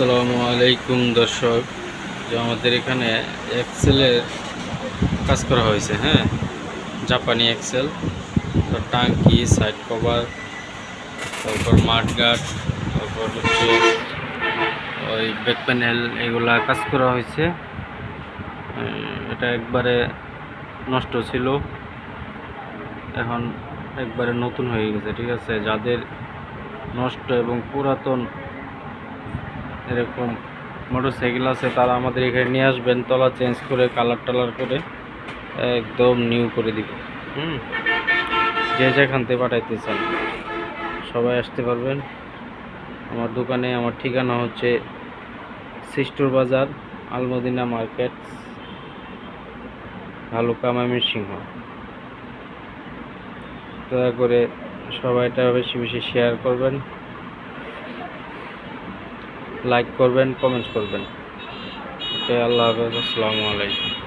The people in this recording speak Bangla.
আসসালামু আলাইকুম, দর্শক। যে আমাদের এখানে এক্সেলের কাজ করা হয়েছে হ্যাঁ? জাপানি এক্সেল তো টাঙ্কি সাইড কভার তারপর মাঠগার্ড তারপর হচ্ছে ওই ব্যাক প্যানেল এগুলা কাজ করা হয়েছে। এটা একবারে নষ্ট ছিল। এখন একবারে নতুন হয়ে গেছে, ঠিক আছে? যাদের নষ্ট এবং পুরাতন এরকম মোটরসাইকেল আছে, তারা আমাদের এখানে নিয়ে আসবেন, তলা চেঞ্জ করে কালার টালার করে, একদম নিউ করে দিব। হুম? যে যেখান থেকে পাঠাইতে চান সবাই আসতে পারবেন। আমার দোকানে আমার ঠিকানা হচ্ছে সিস্টুর বাজার, আলমদিনা মার্কেট ভালুকা ময়মনসিংহ দয়া করে সবাই এটা বেশি বেশি শেয়ার করবেন। লাইক করবেন কমেন্টস করবেন। ওকে আল্লাহ হাফেজ আসসালামু আলাইকুম।